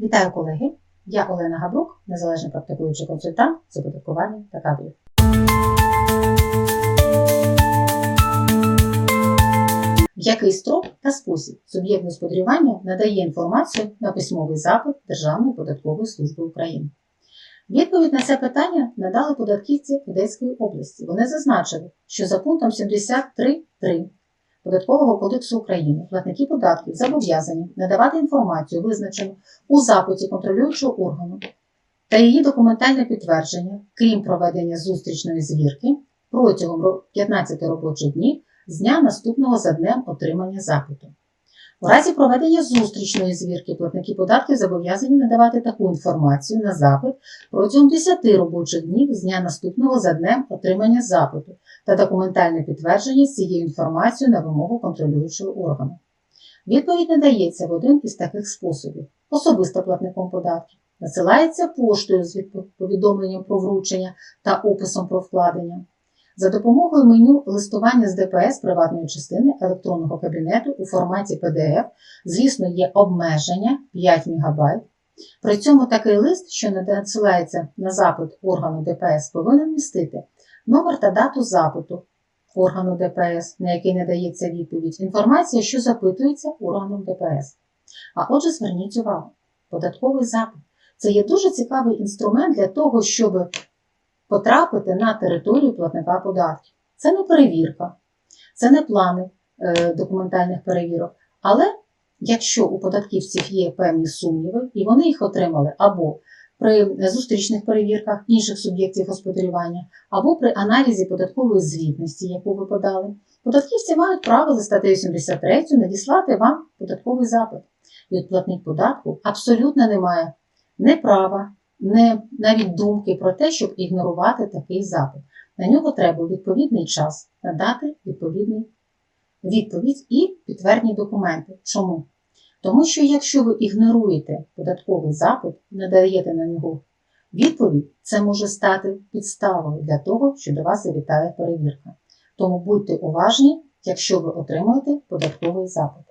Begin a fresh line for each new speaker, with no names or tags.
Вітаю колеги! Я Олена Габрук, незалежний практикуючий консультант з оподаткування та кадрів. В який строк та спосіб суб'єкт господарювання надає інформацію на письмовий запит Державної податкової служби України? Відповідь на це питання надали податківці Одеської області. Вони зазначили, що за пунктом 73.3 Податкового кодексу України платники податків зобов'язані надавати інформацію, визначену у запиті контролюючого органу та її документальне підтвердження, крім проведення зустрічної звірки, протягом 15 робочих днів з дня наступного за днем отримання запиту. У разі проведення зустрічної звірки платники податків зобов'язані надавати таку інформацію на запит протягом 10 робочих днів з дня наступного за днем отримання запиту та документальне підтвердження цією інформацією на вимогу контролюючого органу. Відповідь надається в один із таких способів: особисто платником податків, надсилається поштою з повідомленням про вручення та описом про вкладення. За допомогою меню листування з ДПС приватної частини електронного кабінету у форматі PDF, звісно, є обмеження 5 МБ. При цьому такий лист, що надсилається на запит органу ДПС, повинен містити номер та дату запиту органу ДПС, на який надається відповідь, інформація, що запитується органом ДПС. А отже, зверніть увагу, податковий запит це є дуже цікавий інструмент для того, щоб потрапити на територію платника податків. Це не перевірка, це не плани е, документальних перевірок. Але якщо у податківців є певні сумніви, і вони їх отримали або при зустрічних перевірках інших суб'єктів господарювання, або при аналізі податкової звітності, яку ви подали, податківці мають право за статтею 73 надіслати вам податковий запит. І от платник податку абсолютно не має не права, не навіть думки про те, щоб ігнорувати такий запит. На нього треба відповідний час надати відповідний відповідь і підтвердні документи. Чому? Тому що якщо ви ігноруєте податковий запит, не даєте на нього відповідь, це може стати підставою для того, що до вас завітає перевірка. Тому будьте уважні, якщо ви отримуєте податковий запит.